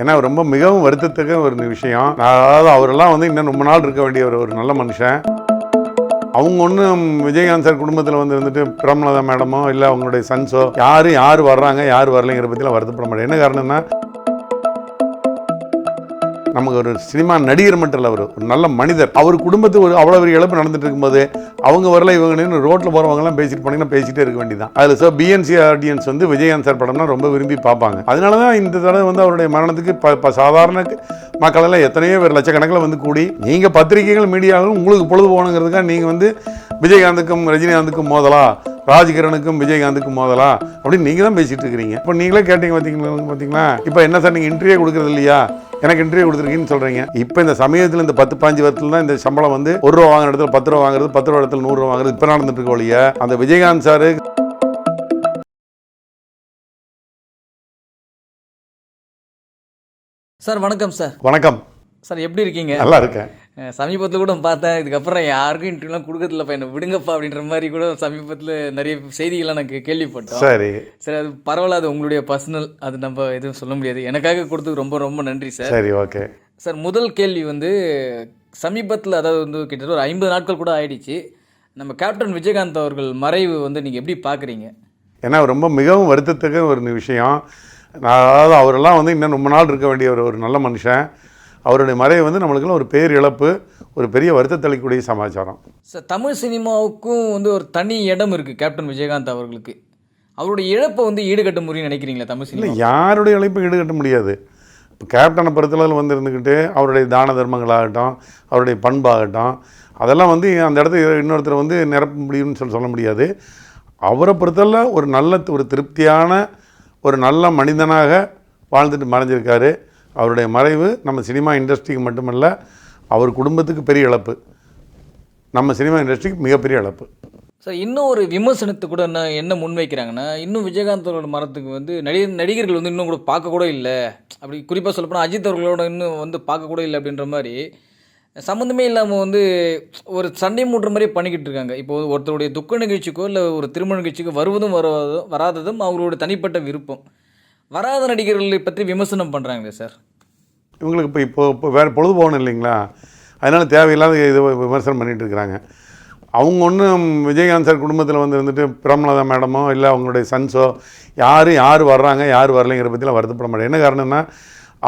ஏன்னா ரொம்ப மிகவும் வருத்தத்தக்க ஒரு விஷயம். அதாவது அவரெல்லாம் வந்து இன்னும் ரொம்ப நாள் இருக்க வேண்டிய ஒரு ஒரு நல்ல மனுஷன். அவங்க ஒன்றும் விஜயகாந்த் சார் குடும்பத்தில் வந்து இருந்துட்டு பிரம்லதா மேடமோ இல்லை அவங்களுடைய சன்ஸோ யார் யார் வர்றாங்க யார் வரலைங்கிற பற்றிலாம் வருத்தப்பட மாட்டேன் என்ன காரணம்னா நமக்கு ஒரு சினிமா நடிகர் மட்டும் இல்லை அவர் ஒரு நல்ல மனிதர். அவர் குடும்பத்துக்கு ஒரு அவ்வளோ பெரிய இழப்பு நடந்துட்டு இருக்கும்போது அவங்க வரல இவங்க நின்று ரோட்டில் போகிறவங்கலாம் பேசிட்டு போனீங்கன்னா பேசிகிட்டே இருக்க வேண்டியதான் அதில் ஸோ பிஎன்சி ஆடியன்ஸ் வந்து விஜயகாந்த் சார் படம்னா ரொம்ப விரும்பி பார்ப்பாங்க. அதனால தான் இந்த தடவை வந்து அவருடைய மரணத்துக்கு இப்போ சாதாரண மக்களெல்லாம் எத்தனையோ பேர் லட்சக்கணக்கில் வந்து கூடி நீங்கள் பத்திரிகைகள் மீடியாவும் உங்களுக்கு பொழுது போகணுங்கிறதுக்காக நீங்கள் வந்து விஜயகாந்துக்கும் ரஜினிகாந்துக்கும் மோதலா? ராஜ்கிரனுக்கும் விஜயகாந்துக்கும் மோதலா? அப்படின்னு நீங்கள் தான் பேசிகிட்டு இருக்கிறீங்க. இப்போ நீங்களே கேட்டீங்க பார்த்தீங்களா பார்த்தீங்களா இப்போ என்ன சார் நீங்கள் இன்டர்வியூ கொடுக்குறது இல்லையா? எனக்கு இன்டர்வியூ கொடுத்துருக்கீங்கன்னு சொல்கிறீங்க இப்போ இந்த சமயத்தில் இந்த பத்து பாஞ்சு வருஷத்துல தான் இந்த சம்பளம் வந்து ஒரு ரூபா வாங்குற இடத்துல பத்து ரூபா வாங்குறது பத்து ரூபா இடத்துல நூறு ரூபா வாங்குறது இப்போ நடந்துட்டு இருக்க ஒழிய அந்த விஜயகாந்த் சார் சார் வணக்கம் சார். வணக்கம். சார் எப்படி இருக்கீங்க? நல்லா இருக்கேன். சமீபத்தில் கூட பார்த்தேன். இதுக்கப்புறம் யாருக்கும் இன்டர்வியூலாம் கொடுக்கறதில்லப்பா. என்ன விடுங்கப்பா அப்படின்ற மாதிரி கூட சமீபத்தில் நிறைய செய்திகள்லாம் எனக்கு கேள்விப்பட்டோம். சரி. சரி அது பரவாயில்ல. அது உங்களுடைய பர்சனல் அது நம்ம எதுவும் சொல்ல முடியாது. எனக்காக கொடுத்ததுக்கு ரொம்ப ரொம்ப நன்றி சார் சரி ஓகே சார் முதல் கேள்வி வந்து சமீபத்தில் அதாவது வந்து கிட்டத்தட்ட ஒரு ஐம்பது நாட்கள் கூட ஆயிடுச்சு. நம்ம கேப்டன் விஜயகாந்த் அவர்கள் மறைவு வந்து நீங்கள் எப்படி பார்க்குறீங்க ஏன்னா ரொம்ப மிகவும் வருத்தத்தக்க ஒரு விஷயம். நான் அதாவது அவரெல்லாம் வந்து இன்னும் ரொம்ப நாள் இருக்க வேண்டிய ஒரு ஒரு நல்ல மனுஷன். அவருடைய மறைவு வந்து நம்மளுக்கெல்லாம் ஒரு பேர் இழப்பு ஒரு பெரிய வருத்தத்தளிக்கக்கூடிய சமாச்சாரம். சார் தமிழ் சினிமாவுக்கும் வந்து ஒரு தனி இடம் இருக்குது கேப்டன் விஜயகாந்த் அவர்களுக்கு. அவருடைய இழப்பை வந்து ஈடுகட்ட முடியும்னு நினைக்கிறீங்களா தமிழ் சினிமா யாருடைய இழைப்பும் ஈடுகட்ட முடியாது. இப்போ கேப்டனை பொறுத்தளவில் வந்து இருந்துக்கிட்டு அவருடைய தான தர்மங்களாகட்டும் அவருடைய பண்பாகட்டும் அதெல்லாம் வந்து அந்த இடத்துல இன்னொருத்தர் வந்து நிரப்ப முடியும்னு சொல்லி சொல்ல முடியாது. அவரை பொறுத்தளவில் ஒரு நல்ல ஒரு திருப்தியான ஒரு நல்ல மனிதனாக வாழ்ந்துட்டு மறைஞ்சிருக்காரு. அவருடைய மறைவு நம்ம சினிமா இண்டஸ்ட்ரிக்கு மட்டுமல்ல அவர் குடும்பத்துக்கு பெரிய இழப்பு. நம்ம சினிமா இண்டஸ்ட்ரிக்கு மிகப்பெரிய இழப்பு. சார் இன்னும் ஒரு விமர்சனத்தை கூட என்ன என்ன முன்வைக்கிறாங்கன்னா இன்னும் விஜயகாந்தோட மரத்துக்கு வந்து நடிகர் நடிகர்கள் வந்து இன்னும் கூட பார்க்க கூட இல்லை. அப்படி குறிப்பாக சொல்லப்போனால் அஜித் அவர்களோட இன்னும் வந்து பார்க்க கூட இல்லை அப்படின்ற மாதிரி சம்மந்தமே இல்லாமல் வந்து ஒரு சண்டை மூட்டுற மாதிரி பண்ணிக்கிட்டு இருக்காங்க. இப்போ ஒருத்தருடைய துக்க நிகழ்ச்சிக்கோ இல்லை ஒரு திருமண நிகழ்ச்சிக்கோ வருவதும் வராதும் வராததும் அவங்களோட தனிப்பட்ட விருப்பம். வராத நடிகர்களை பற்றி விமர்சனம் பண்ணுறாங்களே சார்? இவங்களுக்கு இப்போ இப்போ இப்போ வேறு பொழுது போகணும் இல்லைங்களா? அதனால் தேவையில்லாத இது விமர்சனம் பண்ணிட்டு இருக்கிறாங்க. அவங்க ஒன்றும் விஜயகாந்த் சார் குடும்பத்தில் வந்து இருந்துட்டு பிரமலதா மேடமோ இல்லை அவங்களுடைய சன்ஸோ யார் யார் வர்றாங்க யார் வரலைங்கிற பற்றிலாம் வருத்தப்பட மாட்டேன் என்ன காரணம்னா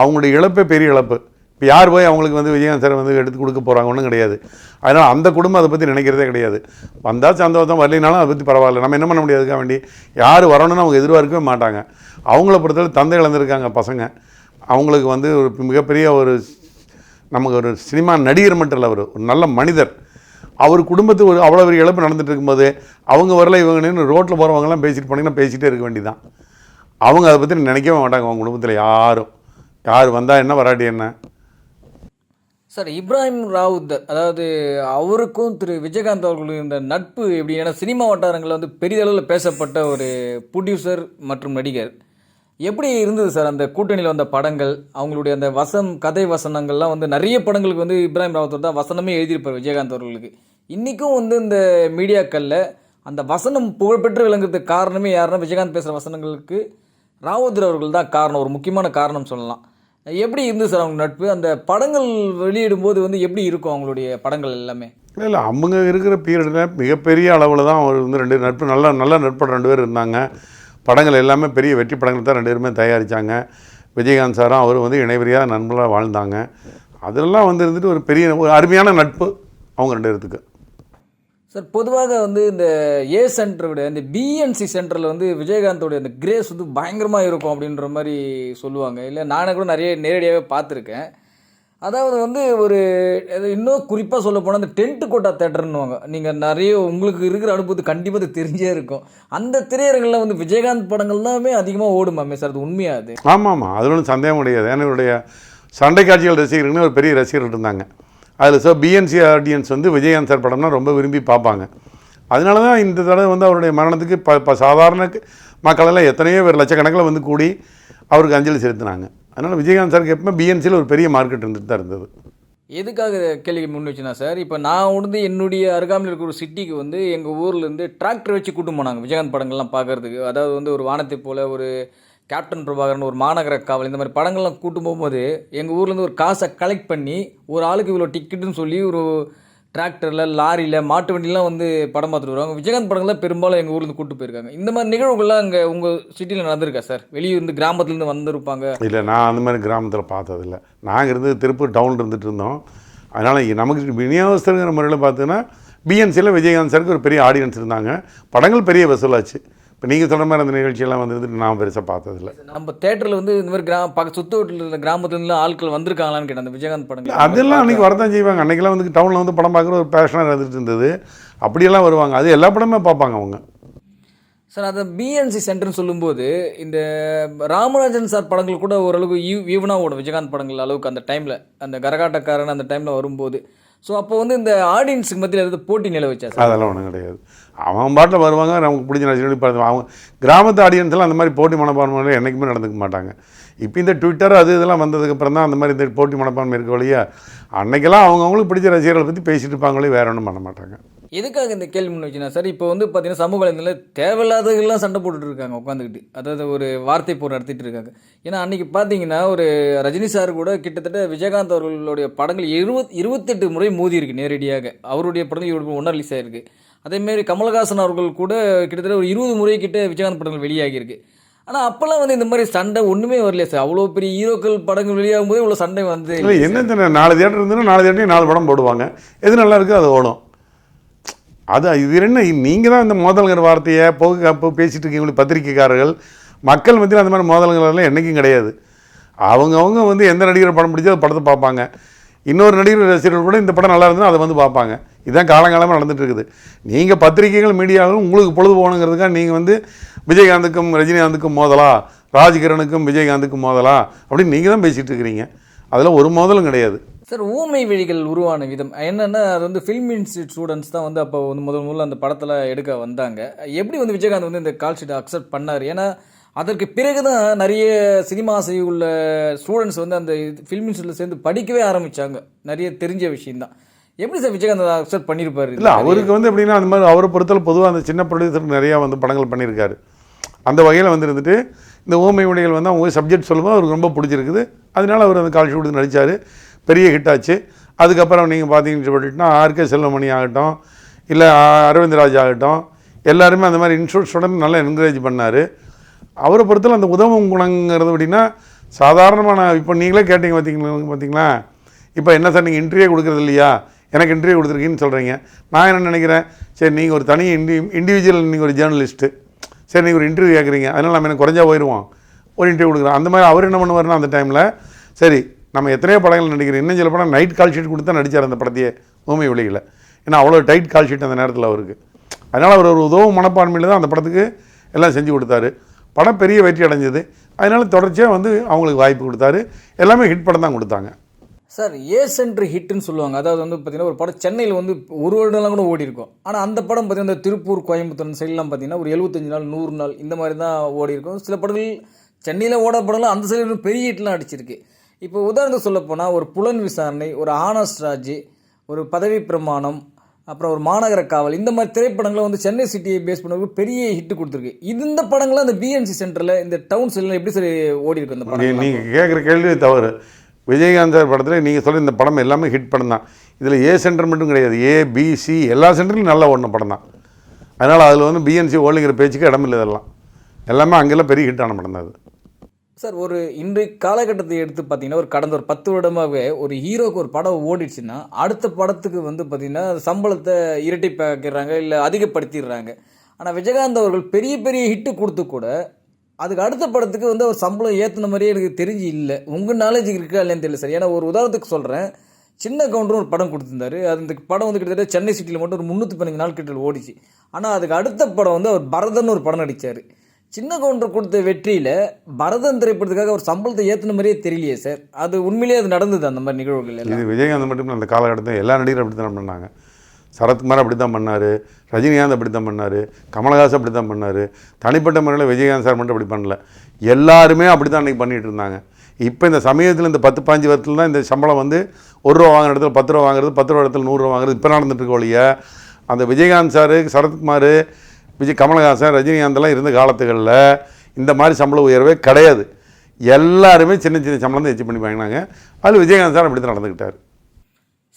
அவங்களுடைய இழப்பே பெரிய இழப்பு. இப்போ யார் போய் அவங்களுக்கு வந்து விஜயகாந்த் சார் வந்து எடுத்து கொடுக்க போகிறாங்க ஒன்றும் கிடையாது. அதனால் அந்த குடும்பம் அதை பற்றி நினைக்கிறதே கிடையாது. வந்தால் சந்தோஷம் வரலினாலும் அதை பற்றி பரவாயில்ல. நம்ம என்ன பண்ண முடியாதுக்கா வேண்டி? யார் வரணும்னு அவங்க எதிர்பார்க்கவே மாட்டாங்க. அவங்கள பொறுத்தவரை தந்தை இழந்திருக்காங்க பசங்க. அவங்களுக்கு வந்து ஒரு மிகப்பெரிய ஒரு நமக்கு ஒரு சினிமா நடிகர் மட்டும் இல்லை அவர் ஒரு நல்ல மனிதர். அவர் குடும்பத்துக்கு ஒரு அவ்வளோ பெரிய இழப்பு நடந்துட்டு இருக்கும்போது அவங்க வரல இவங்க நின்று ரோட்டில் போகிறவங்கலாம் பேசிட்டு போனீங்கன்னா பேசிகிட்டே இருக்க வேண்டியதான் அவங்க அதை பற்றி நினைக்கவே மாட்டாங்க அவங்க குடும்பத்தில் யாரும். யார் வந்தால் என்ன வராட்டி என்ன? சார் இப்ராஹிம் ராவுத் அதாவது அவருக்கும் திரு விஜயகாந்த் அவர்களுக்கும் இந்த நட்பு எப்படி ஏன்னா சினிமா வட்டாரங்களில் வந்து பெரிய அளவில் பேசப்பட்ட ஒரு ப்ரொடியூசர் மற்றும் நடிகர். எப்படி இருந்தது சார் அந்த கூட்டணியில் வந்த படங்கள்? அவங்களுடைய அந்த வசம் கதை வசனங்கள்லாம் வந்து நிறைய படங்களுக்கு வந்து இப்ராஹிம் ராவத்தூர் தான் வசனமே எழுதியிருப்பார் விஜயகாந்த் அவர்களுக்கு. இன்றைக்கும் வந்து இந்த மீடியாக்களில் அந்த வசனம் புகழ்பெற்று விளங்குறதுக்கு காரணமே யாருன்னா விஜயகாந்த் பேசுகிற வசனங்களுக்கு ராவத்தூர் அவர்கள் தான் காரணம் ஒரு முக்கியமான காரணம் சொல்லலாம். எப்படி இருந்து சார் அவங்க நட்பு? அந்த படங்கள் வெளியிடும்போது வந்து எப்படி இருக்கும் அவங்களுடைய படங்கள் எல்லாமே? இல்லை இல்லை அவங்க இருக்கிற பீரியடில் மிகப்பெரிய அளவில் தான் அவர் வந்து ரெண்டு நட்பு நல்ல நல்ல நட்பு ரெண்டு பேர் இருந்தாங்க. படங்கள் எல்லாமே பெரிய வெற்றி படங்கள் தான் ரெண்டு பேருமே தயாரித்தாங்க விஜயகாந்த் சாரும் அவரும் வந்து இணைவரியாக நண்பர்களாக வாழ்ந்தாங்க. அதெல்லாம் வந்து இருந்துட்டு ஒரு பெரிய ஒரு அருமையான நட்பு அவங்க ரெண்டு பேர்த்துக்கு. சார் பொதுவாக வந்து இந்த ஏ சென்டரை இந்த பிஎன்சி சென்டரில் வந்து விஜயகாந்தோடைய அந்த கிரேஸ் வந்து பயங்கரமாக இருக்கும் அப்படின்ற மாதிரி சொல்லுவாங்க. இல்லை நானே கூட நிறைய நேரடியாகவே பார்த்துருக்கேன். அதாவது வந்து ஒரு இன்னும் குறிப்பாக சொல்ல போனால் அந்த டென்ட் கோட்டா தேட்டர்னுவாங்க நீங்கள் நிறைய உங்களுக்கு இருக்கிற அனுபவத்து கண்டிப்பாக அது தெரிஞ்சே இருக்கும். அந்த திரையரங்கில் வந்து விஜயகாந்த் படங்கள் எல்லாமே அதிகமாக ஓடுமாமே சார் அது உண்மையாக அது? ஆமாம் ஆமாம் அதில் ஒன்றும் சந்தேகம் கிடையாது. ஏன்னா இவருடைய சண்டை காட்சிகள் ரசிகர்கள்னு ஒரு பெரிய ரசிகர்கள் இருந்தாங்க. அதில் சார் பிஎன்சி ஆடியன்ஸ் வந்து விஜயகாந்த் சார் படம்னா ரொம்ப விரும்பி பார்ப்பாங்க. அதனால தான் இந்த தடவை வந்து அவருடைய மரணத்துக்கு இப்போ ப சாதாரண மக்களெல்லாம் எத்தனையோ பேர் லட்சக்கணக்கில் வந்து கூடி அவருக்கு அஞ்சலி செலுத்தினாங்க. அதனால் விஜயகாந்த் சாருக்கு எப்பவுமே பிஎன்சியில் ஒரு பெரிய மார்க்கெட் இருந்துட்டு தான் இருந்தது. எதுக்காக கேள்வி முன் வச்சுனா சார் இப்போ நான் வந்து என்னுடைய அருகாமையில் இருக்கிற ஒரு சிட்டிக்கு வந்து எங்கள் ஊர்லேருந்து டிராக்டர் வச்சு கூட்டு போனாங்க. விஜயகாந்த் படங்கள்லாம் பார்க்குறதுக்கு. அதாவது வந்து ஒரு வானத்தை போல் ஒரு கேப்டன் பிரபாகரன் ஒரு மாநகர காவல் இந்த மாதிரி படங்கள்லாம் கூட்டு போகும்போது எங்கள் ஊர்லேருந்து ஒரு காசை கலெக்ட் பண்ணி ஒரு ஆளுக்கு இவ்வளோ டிக்கெட்டுன்னு சொல்லி ஒரு டிராக்டரில் லாரியில் மாட்டு வண்டிலாம் வந்து படம் பார்த்துட்டு வருவாங்க. விஜயகாந்த் படங்கள்லாம் பெரும்பாலும் எங்கள் ஊர்லேருந்து கூப்பிட்டு போயிருக்காங்க. இந்த மாதிரி நிகழ்வுகள்லாம் அங்கே உங்கள் சிட்டியில் நடந்திருக்கா சார்? வெளியூர்ந்து கிராமத்துலேருந்து வந்திருப்பாங்க. இல்லை நான் அந்த மாதிரி கிராமத்தில் பார்த்ததில்ல. நாங்கள் இருந்து திருப்பூர் டவுன் இருந்துட்டு இருந்தோம். அதனால் நமக்கு விநியோகஸ்தருங்கிற முறையில் பார்த்தீங்கன்னா பிஎன்சியில் விஜயகாந்த் சாருக்கு ஒரு பெரிய ஆடியன்ஸ் இருந்தாங்க. படங்கள் பெரிய வசூலாச்சு இப்போ நீங்கள் சொல்கிற மாதிரி அந்த நிகழ்ச்சியெல்லாம் வந்து நான் பெருசாக பார்த்ததில்ல. நம்ம தேட்டரில் வந்து இந்த மாதிரி கிராம பக்க சுத்த வீட்டில் இருந்த கிராமத்துலேருந்து ஆட்கள் வந்திருக்காங்களான்னு கேட்டேன் அந்த விஜயகாந்த் படங்கள் அதெல்லாம் அன்றைக்கி வரதான் செய்வாங்க. அன்றைக்கெல்லாம் வந்து டவுனில் வந்து படம் பார்க்குற ஒரு பேஷனாக இருந்துட்டு இருந்தது. அப்படியெல்லாம் வருவாங்க. அது எல்லா படமே பார்ப்பாங்க அவங்க. சார் அந்த பிஎன்சி சென்டர்னு சொல்லும்போது இந்த ராமராஜன் சார் படங்கள் கூட ஓரளவுக்கு ஈ ஈவனாக ஓடும். விஜயகாந்த் படங்கள் அளவுக்கு அந்த டைமில் அந்த கரகாட்டக்காரன் அந்த டைமில் வரும்போது. ஸோ அப்போ வந்து இந்த ஆடியன்ஸுக்கு மத்தியில் ஏதாவது போட்டி நிலை வச்சா சார்? அதெல்லாம் ஒன்றும் கிடையாது. அவன் பாட்டில் வருவாங்க நமக்கு பிடிச்ச நடிச்சு பார்த்து அவங்க கிராமத்து ஆடியன்ஸ்லாம் அந்த மாதிரி போட்டி மனப்பான்மை என்றைக்குமே நடந்துக்க மாட்டாங்க. இப்போ இந்த ட்விட்டர் அது இதெல்லாம் வந்ததுக்கப்புறம் தான் அந்த மாதிரி இந்த போட்டி மனப்பான்மை இருக்க வழியா அன்னைக்கெல்லாம் அவங்கவுங்களுக்கு பிடிச்ச ரசிகர்களை பற்றி பேசிட்டு இருப்பாங்களே வேற ஒன்றும் பண்ண மாட்டாங்க. எதுக்காக இந்த கேள்வி முன் வச்சுனா சார் இப்போ வந்து பார்த்தீங்கன்னா சமூக வலைதளத்தில் தேவையில்லாதவங்களாம் சண்டை போட்டுட்டு இருக்காங்க உட்காந்துக்கிட்டு. அதாவது ஒரு வார்த்தை போர் நடத்திட்டு இருக்காங்க ஏன்னா அன்னைக்கு பார்த்தீங்கன்னா ஒரு ரஜினி சார் கூட கிட்டத்தட்ட விஜயகாந்த் அவர்களுடைய படங்கள் இருபத் இருபத்தெட்டு முறை மோதி இருக்கு நேரடியாக. அவருடைய படங்கள் ஒன்றா ரிலீஸ் ஆயிருக்கு. அதேமாரி கமலஹாசன் அவர்கள் கூட கிட்டத்தட்ட ஒரு இருபது முறை கிட்ட விஜயகாந்த் படங்கள் வெளியாகியிருக்கு. ஆனால் அப்போல்லாம் வந்து இந்த மாதிரி சண்டை ஒன்றுமே வரலையா சார். அவ்வளோ பெரிய ஹீரோக்கள் படங்கள் வெளியாகும் போது இவ்வளோ சண்டை வந்து இல்லை என்ன நாலு தேட்டர் இருந்ததுன்னா நாலு தேட்டரையும் நாலு படம் போடுவாங்க. எது நல்லா இருக்கோ அது ஓடும். அது இது என்ன? நீங்கள் தான் இந்த மோதல்கிற வார்த்தையை போக்கு பேசிகிட்டு இருக்கீங்களே இருக்கீங்க பத்திரிக்கைக்காரர்கள். மக்கள் மத்தியில் அந்த மாதிரி மோதல்களெல்லாம் என்றைக்கும் கிடையாது. அவங்கவுங்க வந்து எந்த நடிகர் படம் பிடிச்சோ அந்த படத்தை பார்ப்பாங்க. இன்னொரு நடிகர் ரசிகர்கள் கூட இந்த படம் நல்லா இருந்தால் அதை வந்து பார்ப்பாங்க. இதுதான் காலங்காலமாக நடந்துகிட்டு இருக்குது. நீங்கள் பத்திரிகைகள் மீடியாவும் உங்களுக்கு பொழுது போகணுங்கிறதுக்காக நீங்கள் வந்து விஜயகாந்துக்கும் ரஜினிகாந்துக்கும் மோதலா? ராஜ்கிரனுக்கும் விஜயகாந்துக்கும் மோதலா? அப்படின்னு நீங்கள் தான் பேசிகிட்டு இருக்கிறீங்க. அதில் ஒரு மோதலும் கிடையாது. சார் ஊமை விழிகள் உருவான விதம். என்னென்னா அது வந்து ஃபில்ம் இன்ஸ்டியூட் ஸ்டூடெண்ட்ஸ் தான் வந்து அப்போ வந்து முதல் முதல்ல அந்த படத்தில் எடுக்க வந்தாங்க. எப்படி வந்து விஜயகாந்த் வந்து இந்த கால் ஷீட்டை அக்செப்ட் பண்ணார்? ஏன்னா அதற்கு பிறகு தான் நிறைய சினிமா உள்ள ஸ்டூடெண்ட்ஸ் வந்து அந்த ஃபில்ம் இன்ஸ்டியூட்டில் சேர்ந்து படிக்கவே ஆரம்பித்தாங்க நிறைய தெரிஞ்ச விஷயம்தான். எப்படி சார் விஜயகாந்த் அக்செப்ட் பண்ணியிருப்பாரு இல்லை அவருக்கு வந்து எப்படின்னா அந்த மாதிரி அவரை பொறுத்தல பொதுவாக அந்த சின்ன ப்ரொடியூசர் நிறையா வந்து படங்கள் பண்ணியிருக்காரு. அந்த வகையில் வந்து இருந்துட்டு இந்த ஓமை உடைகள் வந்து அவங்க சப்ஜெக்ட் சொல்லும்போது அவருக்கு ரொம்ப பிடிச்சிருக்குது. அதனால அவர் அந்த கால் ஷூட் நடித்தார் பெரிய ஹிட் ஆச்சு. அதுக்கப்புறம் நீங்கள் பார்த்தீங்கன்னு சொல்லிட்டுனா ஆர்கே செல்வமணி ஆகட்டும் இல்லை அரவிந்த் ராஜ் ஆகட்டும் எல்லாருமே அந்த மாதிரி இன்ஸ்டியூட் நல்லா என்கரேஜ் பண்ணார். அவரை பொறுத்தவரை அந்த உதவும் குணங்கிறது அப்படின்னா சாதாரணமான இப்போ நீங்களே கேட்டீங்க பார்த்தீங்களா பார்த்தீங்களா இப்போ என்ன சார் நீங்கள் இன்டர்வியூ கொடுக்குறது இல்லையா? எனக்கு இன்டர்வியூ கொடுத்துருக்கீங்கன்னு சொல்கிறீங்க நான் என்ன நினைக்கிறேன்? சரி நீங்கள் ஒரு தனி இண்டி இண்டிவிஜுவல் நீங்கள் ஒரு ஜேர்னலிஸ்ட்டு சரி நீங்கள் ஒரு இன்டர்வியூ கேட்குறீங்க அதனால் நம்ம எனக்கு குறைஞ்சா போயிடுவோம் ஒரு இன்டர்வியூ கொடுக்குறோம். அந்த மாதிரி அவர் என்ன பண்ணுவார்னா அந்த டைமில் சரி நம்ம எத்தனையோ படங்கள் நடிக்கிறோம். இன்னும் சில படம் நைட் கால் ஷீட் கொடுத்து நடித்தார் அந்த படத்தையே ஊமை விலையில் ஏன்னா அவ்வளோ டைட் கால் ஷீட் அந்த நேரத்தில் அவருக்கு. அதனால் அவர் ஒரு உதவும் மனப்பான்மையில் தான் அந்த படத்துக்கு எல்லாம் செஞ்சு கொடுத்தாரு. படம் பெரிய வெற்றி அடைஞ்சது. அதனால் தொடர்ச்சியாக வந்து அவங்களுக்கு வாய்ப்பு கொடுத்தாரு. எல்லாமே ஹிட் படம் தான் கொடுத்தாங்க. சார் ஏ சென்ட்ரு ஹிட்னு சொல்லுவாங்க. அதாவது வந்து பார்த்தீங்கன்னா ஒரு படம் சென்னையில் வந்து ஒரு வருடம்லாம் கூட ஓடி இருக்கும் ஆனால் அந்த படம் பார்த்தீங்கன்னா இந்த திருப்பூர் கோயம்புத்தூர் சைட்லாம் பார்த்தீங்கன்னா ஒரு எழுபத்தஞ்சு நாள் நூறு நாள் இந்த மாதிரி தான் ஓடி இருக்கும் சில படங்கள் சென்னையில் ஓட படம்லாம் அந்த சைடு பெரிய ஹிட்லாம் அடிச்சிருக்கு. இப்போ உதாரணத்துக்கு சொல்ல போனால் ஒரு புலன் விசாரணை ஒரு ஆனஸ்ட் ராஜ் ஒரு பதவி பிரமாணம் அப்புறம் ஒரு மாநகர காவல் இந்த மாதிரி திரைப்படங்களை வந்து சென்னை சிட்டியை பேஸ் பண்ண ஒரு பெரிய ஹிட் கொடுத்துருக்கு. இந்த படங்கள்லாம் அந்த பிஎன்சி சென்டரில் இந்த டவுன் சைடில் எப்படி சரி ஓடி இருக்கு அந்த படம் நீங்கள் கேட்குற கேள்வி தவறு. விஜயகாந்த் சார் படத்தில் நீங்கள் சொல்ல இந்த படம் எல்லாமே ஹிட் படம் தான். இதில் ஏ சென்டர் மட்டும் கிடையாது. ஏ பி சி எல்லா சென்டர்லையும் நல்லா ஓடின படம் தான். அதனால் அதில் வந்து பிஎன்சி ஓடுங்கிற பேச்சுக்கு இடமில்லை இதெல்லாம். எல்லாமே அங்கெல்லாம் பெரிய ஹிட்டான படம் தான் அது. சார் ஒரு இன்றைய காலகட்டத்தை எடுத்து பார்த்தீங்கன்னா ஒரு கடந்த ஒரு பத்து வருடமாகவே ஒரு ஹீரோக்கு ஒரு படம் ஓடிடுச்சுன்னா அடுத்த படத்துக்கு வந்து பார்த்தீங்கன்னா சம்பளத்தை இரட்டிப்பாக்கிறாங்க இல்லை அதிகப்படுத்திடுறாங்க. ஆனால் விஜயகாந்த் அவர்கள் பெரிய பெரிய ஹிட்டு கொடுத்து கூட அதுக்கு அடுத்த படத்துக்கு வந்து அவர் சம்பளம் ஏற்றின மாதிரியே எனக்கு தெரிஞ்சு இல்லை. உங்கள் நாலேஜ் இருக்கா இல்லைன்னு தெரியல சார். ஏன்னா ஒரு உதாரணத்துக்கு சொல்கிறேன் சின்ன கவுண்டரும் ஒரு படம் கொடுத்துருந்தாரு. அந்த படம் வந்து கிட்டத்தட்ட சென்னை சிட்டியில் மட்டும் ஒரு முந்நூற்றி பதினஞ்சு நாள் கிட்ட ஓடிச்சு. ஆனால் அதுக்கு அடுத்த படம் வந்து அவர் பரதன் ஒரு படம் நடித்தார் சின்ன கவுண்டர் கொடுத்த வெற்றியில் பரதன் திரைப்படத்துக்காக ஒரு சம்பளத்தை ஏற்றின மாதிரியே தெரியலையே சார் அது உண்மையிலேயே அது நடந்தது அந்த மாதிரி நிகழ்வுகள் இது விஜயகாந்த் மட்டும் அந்த காலகட்டத்தில் எல்லா நடிகரும் அப்படி தான் பண்ணாங்க. சரத்குமார் அப்படி தான் பண்ணார் ரஜினிகாந்த் அப்படி தான் பண்ணார் கமலஹாசன் அப்படி தான் பண்ணார். தனிப்பட்ட முறையில் விஜயகாந்த் சார் மட்டும் அப்படி பண்ணல. எல்லாருமே அப்படி தான் அன்றைக்கி பண்ணிகிட்டு இருந்தாங்க. இப்போ இந்த சமயத்தில் இந்த பத்து பாஞ்சு வருஷத்தில் தான் இந்த சம்பளம் வந்து ஒரு ரூபா வாங்குற இடத்துல பத்து ரூபா வாங்குறது பத்து ரூபா இடத்துல நூறுரூவா வாங்குறது இப்போ நடந்துட்டு இருக்க ஒழிய அந்த விஜயகாந்த் சார் சரத்குமார் விஜய் கமலஹாசன் ரஜினிகாந்த்லாம் இருந்த காலத்துகளில் இந்த மாதிரி சம்பள உயர்வே கிடையாது. எல்லாருமே சின்ன சின்ன சம்பளம் தான் எச்சு பண்ணி வாங்கினாங்க. அதில் விஜயகாந்த் சார் அப்படி தான் நடந்துக்கிட்டார்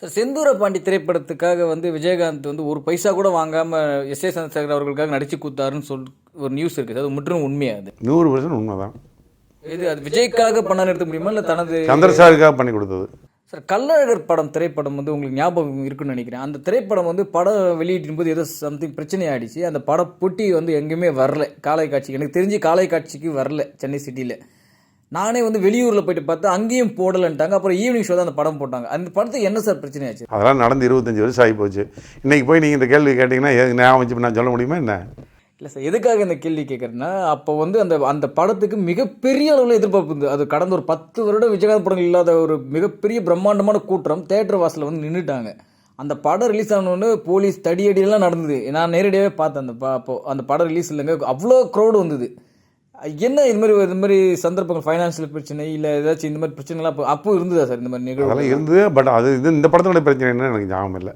சார் செந்தூர பாண்டி திரைப்படத்துக்காக வந்து விஜயகாந்த் வந்து ஒரு பைசா கூட வாங்காமல் எஸ் ஏ சந்திரசேகர் அவர்களுக்காக நடிச்சு கொடுத்தாருன்னு சொல் ஒரு நியூஸ் இருக்குது அது முற்றிலும் உண்மையா அது? நூறு பர்சன்ட் உண்மை தான் இது அது விஜய்க்காக பண்ண எடுக்க முடியுமா இல்லை தனது சந்திரசாருக்காக பண்ணி கொடுத்தது. சார் கள்ளழகர் படம் திரைப்படம் வந்து உங்களுக்கு ஞாபகம் இருக்குன்னு நினைக்கிறேன். அந்த திரைப்படம் வந்து படம் வெளியிடும் போது ஏதோ சம்திங் பிரச்சனை ஆயிடுச்சு. அந்த படம் பொட்டி வந்து எங்கேயுமே வரல. காலை காட்சிக்கு எனக்கு தெரிஞ்சு காலை காட்சிக்கு வரல சென்னை சிட்டியில் நானே வந்து வெளியூரில் போயிட்டு பார்த்தா அங்கேயும் போடலன்ட்டாங்க. அப்புறம் ஈவினிங் ஷோ தான் அந்த படம் போட்டாங்க. அந்த படத்துக்கு என்ன சார் பிரச்சனை ஆச்சு? அதெல்லாம் நடந்து இருபத்தஞ்சி வருஷம் ஆகி போச்சு. இன்றைக்கி போய் நீங்கள் இந்த கேள்வி கேட்டிங்கன்னா எதுக்கு ஞாபகம் வச்சு நான் சொல்ல முடியுமா என்ன? இல்லை சார் எதுக்காக இந்த கேள்வி கேட்குறேன்னா அப்போ வந்து அந்த அந்த படத்துக்கு மிகப்பெரிய அளவில் எதிர்பார்ப்பு இருந்தது அது கடந்த ஒரு பத்து வருடம் விஜயகாந்த் படங்கள் இல்லாத ஒரு மிகப்பெரிய பிரம்மாண்டமான கூட்டம் தேட்டர் வாசலில் வந்து நின்றுட்டாங்க அந்த படம் ரிலீஸ் ஆனோன்னு போலீஸ் தடியடியெல்லாம் நடந்தது. நான் நேரடியாகவே பார்த்தேன் அந்த ப- அப்போ அந்த படம் ரிலீஸ் இல்லைங்க அவ்வளோ க்ரௌடு வந்தது. என்ன இது மாதிரி இது மாதிரி சந்தர்ப்பங்கள் ஃபைனான்சியல் பிரச்சனை இல்லை ஏதாச்சும் இந்த மாதிரி பிரச்சனைலாம் அப்போ அப்போ இருந்ததா சார் இந்த மாதிரி நிகழ்வு அதெல்லாம் இருந்தது பட் அது இது இந்த படத்தோட பிரச்சனை என்னன்னு எனக்கு ஞாபகம் இல்லை.